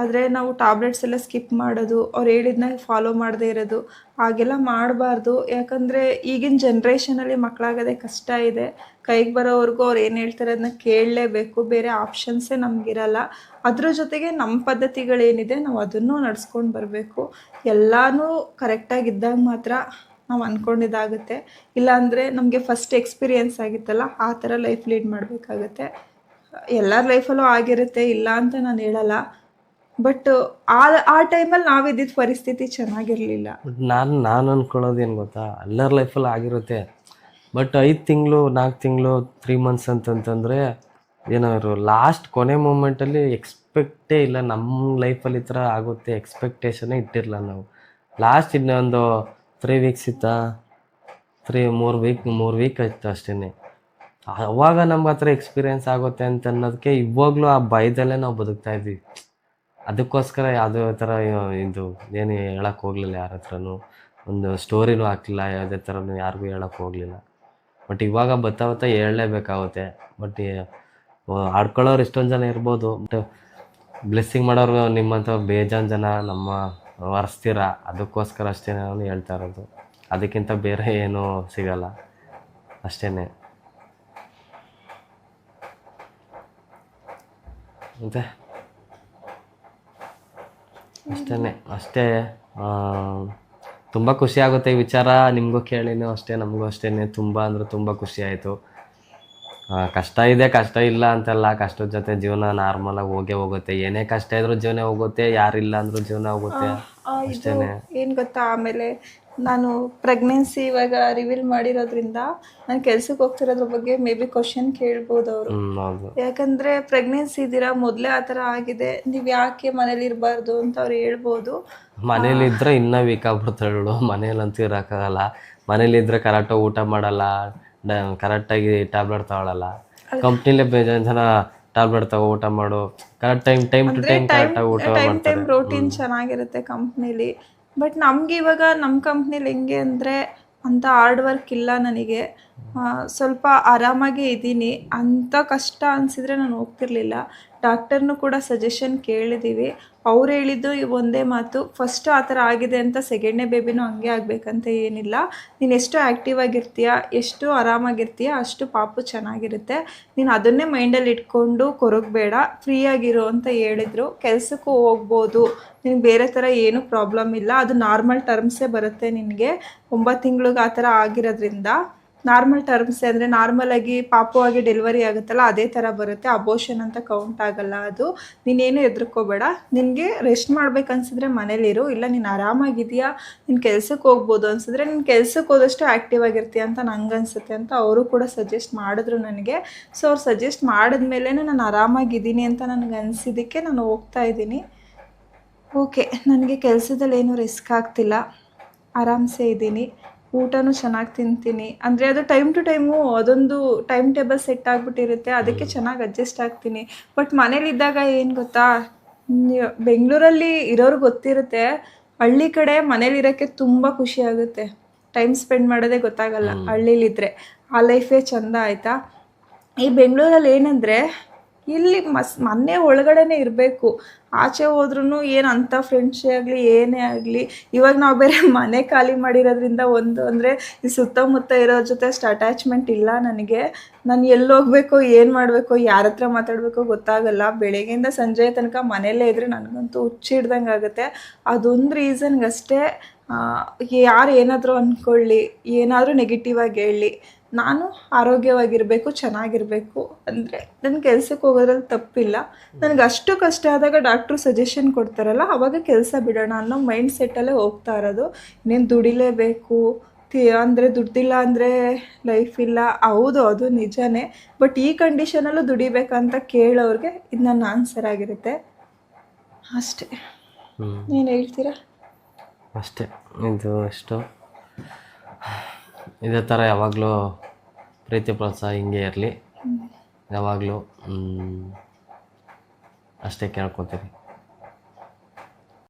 ಆದರೆ ನಾವು ಟ್ಯಾಬ್ಲೆಟ್ಸ್ ಎಲ್ಲ ಸ್ಕಿಪ್ ಮಾಡೋದು, ಅವ್ರು ಹೇಳಿದ್ನ ಫಾಲೋ ಮಾಡದೇ ಇರೋದು, ಹಾಗೆಲ್ಲ ಮಾಡಬಾರ್ದು. ಯಾಕಂದರೆ ಈಗಿನ ಜನ್ರೇಷನಲ್ಲಿ ಮಕ್ಕಳಾಗೋದೇ ಕಷ್ಟ ಇದೆ. ಕೈಗೆ ಬರೋವರೆಗೂ ಅವ್ರು ಏನು ಹೇಳ್ತಾರೆ ಅದನ್ನ ಕೇಳಲೇಬೇಕು. ಬೇರೆ ಆಪ್ಷನ್ಸೇ ನಮಗಿರಲ್ಲ. ಅದ್ರ ಜೊತೆಗೆ ನಮ್ಮ ಪದ್ಧತಿಗಳೇನಿದೆ ನಾವು ಅದನ್ನು ನಡ್ಸ್ಕೊಂಡು ಬರಬೇಕು. ಎಲ್ಲನೂ ಕರೆಕ್ಟಾಗಿದ್ದಾಗ ಮಾತ್ರ ನಾವು ಅಂದ್ಕೊಂಡಿದ್ದಾಗುತ್ತೆ ಇಲ್ಲಾಂದರೆ ನಮಗೆ ಫಸ್ಟ್ ಎಕ್ಸ್ಪೀರಿಯೆನ್ಸ್ ಆಗಿತ್ತಲ್ಲ, ಆ ಥರ ಲೈಫ್ ಲೀಡ್ ಮಾಡಬೇಕಾಗತ್ತೆ. ಎಲ್ಲರ ಲೈಫಲ್ಲೂ ಆಗಿರುತ್ತೆ ಇಲ್ಲ ಅಂತ ನಾನು ಹೇಳಲ್ಲ. ಬಟ್ ಆ ಆ ಟೈಮಲ್ಲಿ ನಾವಿದ್ದಿದ್ದ ಪರಿಸ್ಥಿತಿ ಚೆನ್ನಾಗಿರಲಿಲ್ಲ. ಬಟ್ ನಾನು ನಾನು ಅನ್ಕೊಳ್ಳೋದು ಏನು ಗೊತ್ತಾ? ಎಲ್ಲರ ಲೈಫಲ್ಲಿ ಆಗಿರುತ್ತೆ. ಬಟ್ ಐದು ತಿಂಗಳು ನಾಲ್ಕು ತಿಂಗಳು ತ್ರೀ ಮಂತ್ಸ್ ಅಂತಂತಂದರೆ ಏನಾದ್ರು ಲಾಸ್ಟ್ ಕೊನೆ ಮೂಮೆಂಟಲ್ಲಿ ಎಕ್ಸ್ಪೆಕ್ಟೇ ಇಲ್ಲ. ನಮ್ಮ ಲೈಫಲ್ಲಿ ಈ ಥರ ಆಗುತ್ತೆ. ಎಕ್ಸ್ಪೆಕ್ಟೇಷನೇ ಇಟ್ಟಿರಲ್ಲ ನಾವು. ಲಾಸ್ಟ್ ಇನ್ನೊಂದು ತ್ರೀ ವೀಕ್ಸ್ ಇತ್ತಾ? ತ್ರೀ ಮೂರು ವೀಕ್ ಮೂರು ವೀಕ್ ಆಯ್ತು ಅಷ್ಟೇ ಅವಾಗ ನಮ್ಗೆ ಆ ಥರ ಎಕ್ಸ್ಪೀರಿಯೆನ್ಸ್ ಆಗುತ್ತೆ ಅಂತ ಅನ್ನೋದಕ್ಕೆ ಇವಾಗಲೂ ಆ ಭಯದಲ್ಲೇ ನಾವು ಬದುಕ್ತಾ ಇದ್ವಿ. ಅದಕ್ಕೋಸ್ಕರ ಯಾವುದೇ ಥರ ಇದು ಏನು ಹೇಳಕ್ಕೆ ಹೋಗಲಿಲ್ಲ ಯಾರ ಹತ್ರನೂ. ಒಂದು ಸ್ಟೋರಿನೂ ಹಾಕ್ಲಿಲ್ಲ, ಯಾವುದೇ ಥರನೂ ಯಾರಿಗೂ ಹೇಳಕ್ಕೆ ಹೋಗಲಿಲ್ಲ. ಬಟ್ ಇವಾಗ ಬರ್ತಾ ಬರ್ತಾ ಹೇಳಲೇಬೇಕಾಗುತ್ತೆ. ಬಟ್ ಆಡ್ಕೊಳ್ಳೋರು ಇಷ್ಟೊಂದು ಜನ ಇರ್ಬೋದು. ಬಟ್ ಬ್ಲೆಸ್ಸಿಂಗ್ ಮಾಡೋರು ನಿಮ್ಮಂಥ ಬೇಜಾನ್ ಜನ, ನಮ್ಮ ವರ್ಸ್ತೀರ, ಅದಕ್ಕೋಸ್ಕರ ಅಷ್ಟೇ ನಾನು ಹೇಳ್ತಾ ಇರೋದು. ಅದಕ್ಕಿಂತ ಬೇರೆ ಏನೂ ಸಿಗಲ್ಲ. ಅಷ್ಟೇ ಮತ್ತೆ? ಅಷ್ಟೇ ಅಷ್ಟೇ ತುಂಬ ಖುಷಿ ಆಗುತ್ತೆ ಈ ವಿಚಾರ. ನಿಮಗೂ ಕೇಳಿನೂ ಅಷ್ಟೇ, ನಮಗೂ ಅಷ್ಟೇ ತುಂಬ ಅಂದರೆ ತುಂಬ ಖುಷಿ ಆಯಿತು. ಕಷ್ಟ ಇದೆ ಕಷ್ಟ ಇಲ್ಲ ಅಂತಲ್ಲ ಕಷ್ಟದ ಜೊತೆ ಜೀವನ ನಾರ್ಮಲ್ ಆಗಿ ಹೋಗೇ ಹೋಗುತ್ತೆ. ಏನೇ ಕಷ್ಟ ಇದ್ರೂ ಜೀವನ ಹೋಗುತ್ತೆ ಯಾರಿಲ್ಲ ಅಂದ್ರೂ ಜೀವನ ಹೋಗುತ್ತೆ. ಆ, ಇದು ಅಷ್ಟೇನೆ. ಏನು ಗೊತ್ತಾ? ಆಮೇಲೆ ನಾನು ಪ್ರೆಗ್ನೆನ್ಸಿ ಇವಾಗ ರಿವೀಲ್ ಮಾಡಿರೋದ್ರಿಂದ ನಾನು ಕೆಲ್ಸಕ್ಕೆ ಹೋಗ್ತಿರೋದ್ರ ಬಗ್ಗೆ ಮೇ ಬಿ ಕ್ವಶನ್ ಕೇಳ್ಬೋದು ಅವರು. ಹೌದು. ಯಾಕಂದ್ರೆ ಪ್ರೆಗ್ನೆನ್ಸಿ ಇದ್ದೀರಾ ಮೊದಲೇ ಆ ಥರ ಆಗಿದೆ. ನೀವು ಯಾಕೆ ಮನೇಲಿ ಇರಬಾರ್ದು ಅಂತ ಅವ್ರು ಹೇಳ್ಬೋದು. ಮನೇಲಿ ಇದ್ರೆ ಇನ್ನೂ ವೀಕ್ ಆಗ್ಬಿಡ್ತಾಳು ಮನೇಲಂತೂ ಇರೋಕ್ಕಾಗಲ್ಲ. ಮನೇಲಿ ಇದ್ರೆ ಕರೆಕ್ಟಾಗಿ ಊಟ ಮಾಡಲ್ಲ. ಕರೆಕ್ಟಾಗಿ ಟ್ಯಾಬ್ಲೆಟ್ ತಗೊಳಲ್ಲ. ಕಂಪ್ನಿಲೇ ಬೇಜಾನ್ ಜನ ಟ್ಯಾಬ್ಲೆಟ್ ತಗೋ ಊಟ ಮಾಡು. Correct time time to time ಕರೆಕ್ಟಾಗಿ ಊಟ ಟೈಮ್ ಮಾಡ್ತಾರೆ. ಟೈಮ್ ರೂಟೀನ್ ಚೆನ್ನಾಗಿರುತ್ತೆ ಕಂಪ್ನಿಲಿ ಬಟ್ ನಮ್ಗೆ ಇವಾಗ ನಮ್ಮ ಕಂಪ್ನಿಲಿ ಹೆಂಗೆ ಅಂದರೆ ಅಂತ ಹಾರ್ಡ್ ವರ್ಕ್ ಇಲ್ಲ ನನಗೆ. ಸ್ವಲ್ಪ ಆರಾಮಾಗಿ ಇದ್ದೀನಿ ಅಂಥ ಕಷ್ಟ ಅನಿಸಿದ್ರೆ ನಾನು ಹೋಗ್ತಿರ್ಲಿಲ್ಲ. ಡಾಕ್ಟರ್ನು ಕೂಡ ಸಜೆಷನ್ ಕೇಳಿದ್ದೀವಿ ಅವ್ರು ಹೇಳಿದ್ದು ಒಂದೇ ಮಾತು, ಫಸ್ಟು ಆ ಥರ ಆಗಿದೆ ಅಂತ ಸೆಕೆಂಡ್ನೇ ಬೇಬಿನೂ ಹಂಗೆ ಆಗಬೇಕಂತ ಏನಿಲ್ಲ. ನೀನು ಎಷ್ಟು ಆ್ಯಕ್ಟಿವ್ ಆಗಿರ್ತೀಯ, ಎಷ್ಟು ಆರಾಮಾಗಿರ್ತೀಯ, ಅಷ್ಟು ಪಾಪು ಚೆನ್ನಾಗಿರುತ್ತೆ. ನೀನು ಅದನ್ನೇ ಮೈಂಡಲ್ಲಿ ಇಟ್ಕೊಂಡು ಕೊರಗಬೇಡ, ಫ್ರೀಯಾಗಿರು ಅಂತ ಹೇಳಿದರು. ಕೆಲಸಕ್ಕೂ ಹೋಗ್ಬೋದು. ನಿನಗೆ ಬೇರೆ ಥರ ಏನೂ ಪ್ರಾಬ್ಲಮ್ ಇಲ್ಲ. ಅದು ನಾರ್ಮಲ್ ಟರ್ಮ್ಸೇ ಬರುತ್ತೆ ನಿನಗೆ. ಒಂಬತ್ತು ತಿಂಗಳಿಗೆ ಆ ಥರ ಆಗಿರೋದ್ರಿಂದ ನಾರ್ಮಲ್ ಟರ್ಮ್ಸ್ ಅಂದರೆ ಪಾಪು ಪಾಪವಾಗಿ ಡೆಲಿವರಿ ಆಗುತ್ತಲ್ಲ, ಅದೇ ಥರ ಬರುತ್ತೆ. ಅಬೋಷನ್ ಅಂತ ಕೌಂಟ್ ಆಗಲ್ಲ ಅದು. ನೀನೇನು ಹೆದರ್ಕೋಬೇಡ. ನಿನಗೆ ರೆಸ್ಟ್ ಮಾಡ್ಬೇಕನ್ಸಿದ್ರೆ ಮನೇಲಿರು ಇಲ್ಲ, ನೀನು ಆರಾಮಾಗಿದೆಯಾ? ನಿನ್ನ ಕೆಲ್ಸಕ್ಕೆ ಹೋಗ್ಬೋದು ಅನ್ಸಿದ್ರೆ ನೀನು ಕೆಲ್ಸಕ್ಕೆ ಹೋದಷ್ಟು ಆ್ಯಕ್ಟಿವ್ ಆಗಿರ್ತೀಯ ಅಂತ ನಂಗೆ ಅನ್ಸುತ್ತೆ ಅಂತ ಅವರು ಕೂಡ ಸಜೆಸ್ಟ್ ಮಾಡಿದ್ರು ನನಗೆ. ಸೊ ಅವ್ರು ಸಜೆಸ್ಟ್ ಮಾಡಿದ್ಮೇಲೆ ನಾನು ಆರಾಮಾಗಿದ್ದೀನಿ ಅಂತ ನನಗೆ ಅನಿಸಿದ್ದಕ್ಕೆ ನಾನು ಹೋಗ್ತಾ ಇದ್ದೀನಿ. ಓಕೆ ನನಗೆ ಕೆಲಸದಲ್ಲಿ ಏನೂ ರಿಸ್ಕ್ ಆಗ್ತಿಲ್ಲ. ಆರಾಮ್ಸೆ ಇದ್ದೀನಿ. ಊಟನೂ ಚೆನ್ನಾಗಿ ತಿಂತೀನಿ. ಅಂದರೆ ಅದು ಟೈಮ್ ಟು ಟೈಮು ಅದೊಂದು ಟೈಮ್ ಟೇಬಲ್ ಸೆಟ್ ಆಗಿಬಿಟ್ಟಿರುತ್ತೆ ಅದಕ್ಕೆ ಚೆನ್ನಾಗಿ ಅಡ್ಜಸ್ಟ್ ಆಗ್ತೀನಿ. ಬಟ್ ಮನೇಲಿದ್ದಾಗ ಏನು ಗೊತ್ತಾ? ಬೆಂಗಳೂರಲ್ಲಿ ಇರೋರು ಗೊತ್ತಿರುತ್ತೆ ಹಳ್ಳಿ ಕಡೆ ಮನೇಲಿರೋಕ್ಕೆ ತುಂಬ ಖುಷಿ ಆಗುತ್ತೆ. ಟೈಮ್ ಸ್ಪೆಂಡ್ ಮಾಡೋದೇ ಗೊತ್ತಾಗಲ್ಲ ಹಳ್ಳಿಲಿದ್ರೆ. ಆ ಲೈಫೇ ಚಂದ ಆಯಿತಾ? ಈ ಬೆಂಗಳೂರಲ್ಲಿ ಏನಂದರೆ ಇಲ್ಲಿ ಮಸ್ ಮನೆ ಒಳಗಡೆನೇ ಇರಬೇಕು. ಆಚೆ ಹೋದ್ರೂ ಏನು ಅಂಥ ಫ್ರೆಂಡ್ಸೇ ಆಗಲಿ, ಏನೇ ಆಗಲಿ, ಇವಾಗ ನಾವು ಬೇರೆ ಮನೆ ಖಾಲಿ ಮಾಡಿರೋದ್ರಿಂದ ಒಂದು ಅಂದರೆ ಈ ಸುತ್ತಮುತ್ತ ಇರೋ ಜೊತೆ ಅಷ್ಟು ಅಟ್ಯಾಚ್ಮೆಂಟ್ ಇಲ್ಲ ನನಗೆ. ನಾನು ಎಲ್ಲಿ ಹೋಗಬೇಕು, ಏನು ಮಾಡಬೇಕು, ಯಾರ ಹತ್ರ ಮಾತಾಡಬೇಕು ಗೊತ್ತಾಗಲ್ಲ. ಬೆಳಗ್ಗೆಯಿಂದ ಸಂಜೆ ತನಕ ಮನೆಯಲ್ಲೇ ಇದ್ದರೆ ನನಗಂತೂ ಹುಚ್ಚಿಡ್ದಂಗೆ ಆಗುತ್ತೆ. ಅದೊಂದು ರೀಸನ್ಗಷ್ಟೇ ಯಾರು ಏನಾದರೂ ಅಂದ್ಕೊಳ್ಳಿ ಏನಾದರೂ ನೆಗೆಟಿವ್ ಆಗಿ ಹೇಳಿ. ನಾನು ಆರೋಗ್ಯವಾಗಿರಬೇಕು ಚೆನ್ನಾಗಿರಬೇಕು ಅಂದರೆ ನನ್ನ ಕೆಲಸಕ್ಕೆ ಹೋಗೋದ್ರಲ್ಲಿ ತಪ್ಪಿಲ್ಲ. ನನಗೆ ಅಷ್ಟು ಕಷ್ಟ ಆದಾಗ ಡಾಕ್ಟ್ರು ಸಜೆಷನ್ ಕೊಡ್ತಾರಲ್ಲ ಅವಾಗ ಕೆಲಸ ಬಿಡೋಣ ಅನ್ನೋ ಮೈಂಡ್ ಸೆಟ್ಟಲ್ಲೇ ಹೋಗ್ತಾ ಇರೋದು. ಇನ್ನೇನು ದುಡಿಲೇಬೇಕು ಅಂದರೆ ದುಡ್ಡಿಲ್ಲ ಅಂದರೆ ಲೈಫ್ ಇಲ್ಲ. ಹೌದು ಅದು ನಿಜನೇ. ಬಟ್ ಈ ಕಂಡೀಷನಲ್ಲೂ ದುಡಿಬೇಕಂತ ಕೇಳೋರಿಗೆ ಇದು ನನ್ನ ಆನ್ಸರ್ ಆಗಿರುತ್ತೆ. ಅಷ್ಟೇ. ನೀನು ಏನು ಹೇಳ್ತೀರಾ? ಅಷ್ಟೇ. ಇದು ಎಷ್ಟು ಇದೇ ಥರ ಯಾವಾಗಲೂ ಪ್ರೀತಿ ಪ್ರೋತ್ಸಾಹ ಹಿಂಗೆ ಇರಲಿ. ಯಾವಾಗಲೂ ಅಷ್ಟೇ ಕೇಳ್ಕೊತೀವಿ